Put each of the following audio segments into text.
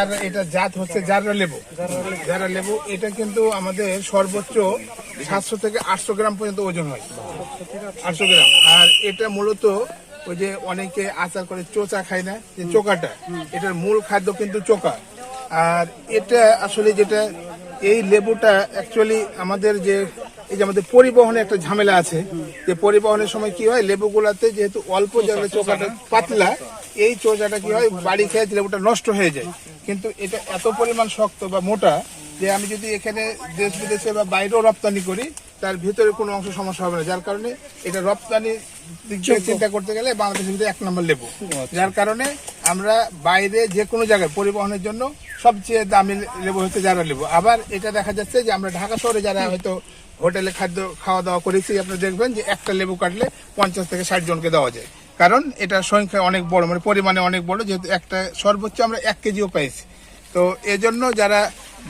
আর এটা জাত হচ্ছে জাররা লেবু। জাররা লেবু, এটা কিন্তু আমাদের সর্বোচ্চ সাতশো থেকে আটশো গ্রাম পর্যন্ত ওজন হয়। আটশো গ্রাম। আর এটা মূলত ওই যে অনেকে আচার করে চোচা খায় না, যে চোকাটা, এটার মূল খাদ্য কিন্তু চোকা। আর এটা আসলে যেটা, এই লেবুটা অ্যাকচুয়ালি আমাদের যে, এই যে আমাদের পরিবহনে একটা ঝামেলা আছে। যে পরিবহনের সময় কি হয়, লেবুগুলাতে যেহেতু অল্প জায়গায় চোকাটা পাতলা, এই চোচাটা কি হয়, বাড়ি খেয়ে লেবুটা নষ্ট হয়ে যায়। কিন্তু এটা এত পরিমাণ শক্ত বা মোটা যে আমি যদি এখানে দেশ বিদেশে বা বাইরেও রপ্তানি করি তার ভিতরে কোনো অংশ সমস্যা হবে না। যার কারণে এটা রপ্তানি দিক থেকে চিন্তা করতে গেলে বাংলাদেশের ভিতরে এক নম্বর লেবু। যার কারণে আমরা বাইরে যে কোনো জায়গায় পরিবহনের জন্য সবচেয়ে দামি লেবু হচ্ছে যারা লেবু। আবার এটা দেখা যাচ্ছে যে আমরা ঢাকা শহরে যারা হয়তো হোটেলে খাদ্য খাওয়া দাওয়া করেছি আপনি দেখবেন যে একটা লেবু কাটলে পঞ্চাশ থেকে ষাট জনকে দেওয়া যায়। কারণ এটা সংখ্যা অনেক বড় মানে পরিমাণে অনেক বড় যেহেতু একটা সর্বোচ্চ আমরা এক কেজিও পাইছি। তো এজন্য যারা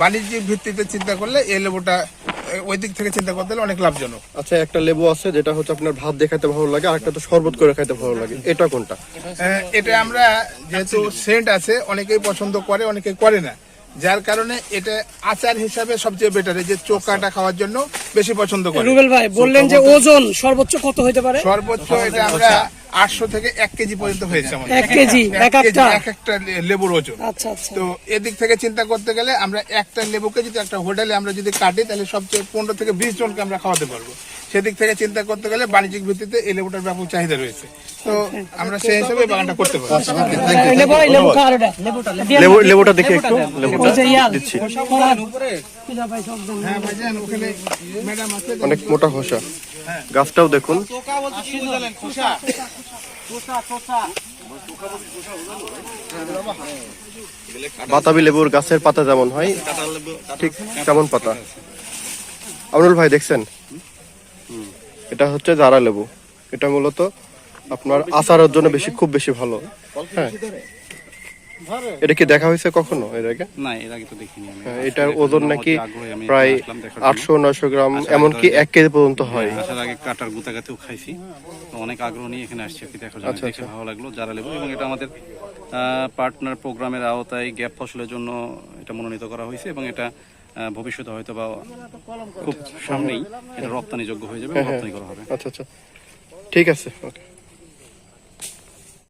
বাণিজ্যিক ভিত্তিতে চিন্তা করলে এই লেবুটা ওই দিক থেকে চিন্তা করতে হলে অনেক লাভজনক। আচ্ছা একটা লেবু আছে যেটা হচ্ছে আপনার ভাত দিয়ে খাইতে ভালো লাগে আর একটা তো শরবত করে খাইতে ভালো লাগে। এটা কোনটা? এটা আমরা যেহেতু সেন্ট আছে অনেকেই পছন্দ করে অনেকে করে না। যার কারণে এটা আচার হিসাবে সবচেয়ে বেটার যে চোখাটা খাওয়ার জন্য বেশি পছন্দ করে। রুবেল ভাই বললেন যে ওজন সর্বোচ্চ কত হতে পারে? সর্বোচ্চ এটা আমরা আটশো থেকে এক কেজি পর্যন্ত হয়েছে আমাদের। এক কেজি এক এক একটা এক একটা লে- লেবুর ওজন। আচ্ছা আচ্ছা। তো এদিক থেকে চিন্তা করতে গেলে আমরা একটা লেবুকে যদি একটা হোটেলে আমরা যদি কাটি তাহলে সবচেয়ে পনেরো থেকে বিশ জনকে আমরা খাওয়াতে পারব। সেদিক থেকে চিন্তা করতে গেলে বাণিজ্যিক ভিত্তিতে এই লেবুটার ব্যাপক চাহিদা রয়েছে। তো আমরা সেই হিসাবে বাগানটা করতে পারি লেবু এই লেবু কার এটা দিয়ে লেবু লেবুটা দেখি একটু। দিচ্ছি। খিদা পাই সব দেন। হ্যাঁ ভাইজান ওখানে ম্যাডাম আছে অনেক মোটা খোসা। গাছটাও দেখুন। বাতাবি লেবুর গাছের পাতা যেমন হয়, ঠিক তেমন পাতা। আমরুল ভাই, দেখছেন? এটা হচ্ছে জারা লেবু। এটা মূলত আপনার আচারের জন্য বেশি, খুব বেশি ভালো। হ্যাঁ। এটা কি দেখা হয়েছে কখনো এর আগে? না এর আগে তো দেখিনি আমি। হ্যাঁ, এটার ওজন নাকি প্রায়। আটশো নয়শো গ্রাম এমনকি এক কেজি পর্যন্ত হয়। আসার আগে কাটার গুতাগাতেও খাইছি। তো অনেক আগ্রহ নিয়ে এখানে আসছি আর কি দেখার আচ্ছা, জন্য দেখে ভালো লাগল যারা লেবু এবং এটা আমাদের পার্টনার প্রোগ্রামের আওতায় গ্যাপ ফসলের জন্য এটা মনোনীত করা হয়েছে এবং এটা ভবিষ্যতে হয়তো বা খুব সামনেই এটা রপ্তানি যোগ্য হয়ে যাবে রপ্তানি করা হবে। আচ্ছা আচ্ছা। ঠিক আছে ওকে।